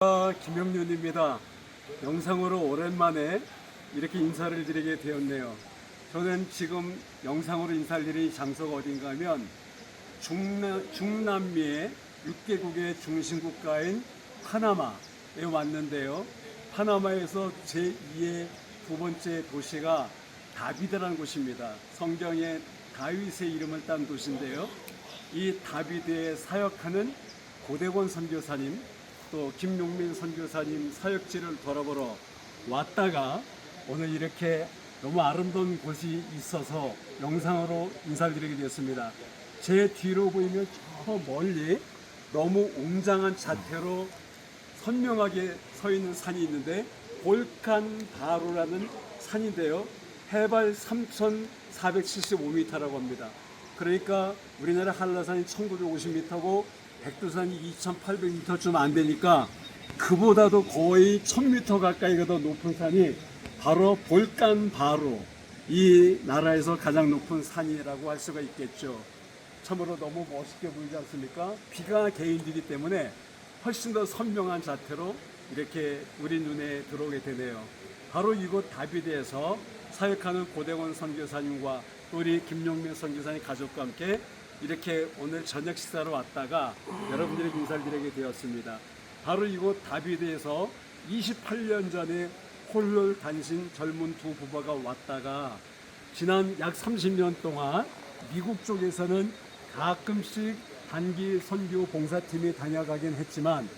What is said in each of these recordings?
아, 김영윤입니다. 영상으로 오랜만에 이렇게 인사를 드리게 되었네요. 저는 지금 영상으로 인사를 드린 장소가 어딘가 하면 중남, 중남미의 6개국의 중심국가인 파나마에 왔는데요. 파나마에서 제2의 두 번째 도시가 다비드라는 곳입니다. 성경에 다윗의 이름을 딴 도시인데요. 이 다비드에 사역하는 고대권 선교사님 또 김용민 선교사님 사역지를 돌아보러 왔다가 오늘 이렇게 너무 아름다운 곳이 있어서 영상으로 인사를 드리게 되었습니다. 제 뒤로 보이면 저 멀리 너무 웅장한 자태로 선명하게 서 있는 산이 있는데 볼칸 바로라는 산인데요. 해발 3,475m라고 합니다. 그러니까 우리나라 한라산이 1,950m고 백두산이 2,800m쯤 안 되니까 그보다도 거의 1,000m 가까이가 더 높은 산이 바로 볼칸 바로 이 나라에서 가장 높은 산이라고 할 수가 있겠죠. 참으로 너무 멋있게 보이지 않습니까? 비가 개인이기 때문에 훨씬 더 선명한 자태로 이렇게 우리 눈에 들어오게 되네요. 바로 이곳 다비드에서 사역하는 고대원 선교사님과 또 우리 김용민 선교사님 가족과 함께 이렇게 오늘 저녁 식사로 왔다가 여러분들에게 인사를 드리게 되었습니다. 바로 이곳 다비드에서 28년 전에 홀로 단신 젊은 두 부부가 왔다가 지난 약 30년 동안 미국 쪽에서는 가끔씩 단기 선교 봉사팀이 다녀가긴 했지만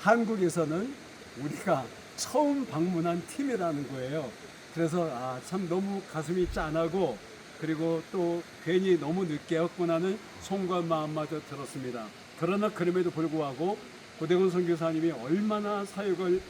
한국에서는 우리가 처음 방문한 팀이라는 거예요. 그래서 아, 참 너무 가슴이 짠하고 그리고 또 괜히 너무 늦게 왔구나는 송구한 마음마저 들었습니다. 그러나 그럼에도 불구하고 고대건 선교사님이 얼마나 사역을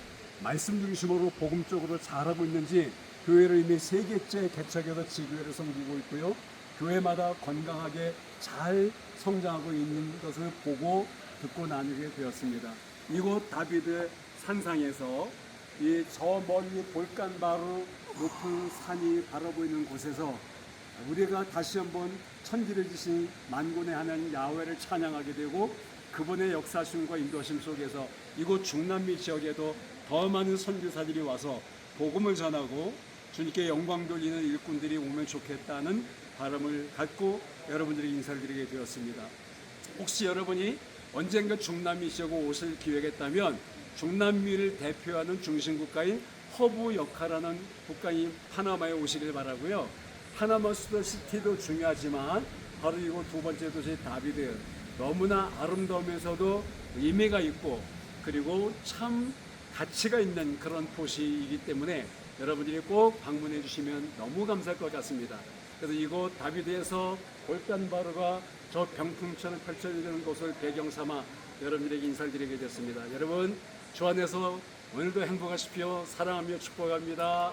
말씀 중심으로 복음적으로 잘하고 있는지 교회를 이미 세 개째 개척해서 지교회를 섬기고 있고요. 교회마다 건강하게 잘 성장하고 있는 것을 보고 듣고 나누게 되었습니다. 이곳 다비드 산상에서 이 저 멀리 볼간 바로 높은 산이 바라 보이는 곳에서 우리가 다시 한번 천지를 지신 만군의 하나님 야훼를 찬양하게 되고 그분의 역사심과 인도심 속에서 이곳 중남미 지역에도 더 많은 선교사들이 와서 복음을 전하고 주님께 영광 돌리는 일꾼들이 오면 좋겠다는 바람을 갖고 여러분들이 인사를 드리게 되었습니다. 혹시 여러분이 언젠가 중남미 지역에 오실 기회가 있다면 중남미를 대표하는 중심국가인 허브 역할하는 국가인 파나마에 오시길 바라고요. 파나마 수도 시티도 중요하지만 바로 이곳 두 번째 도시 다비드 너무나 아름다우면서도 의미가 있고 그리고 참 가치가 있는 그런 도시이기 때문에 여러분들이 꼭 방문해 주시면 너무 감사할 것 같습니다. 그래서 이곳 다비드에서 볼단바르가 저 병풍처럼 펼쳐지는 곳을 배경 삼아 여러분들에게 인사를 드리게 됐습니다. 여러분 주 안에서 오늘도 행복하십시오. 사랑하며 축복합니다.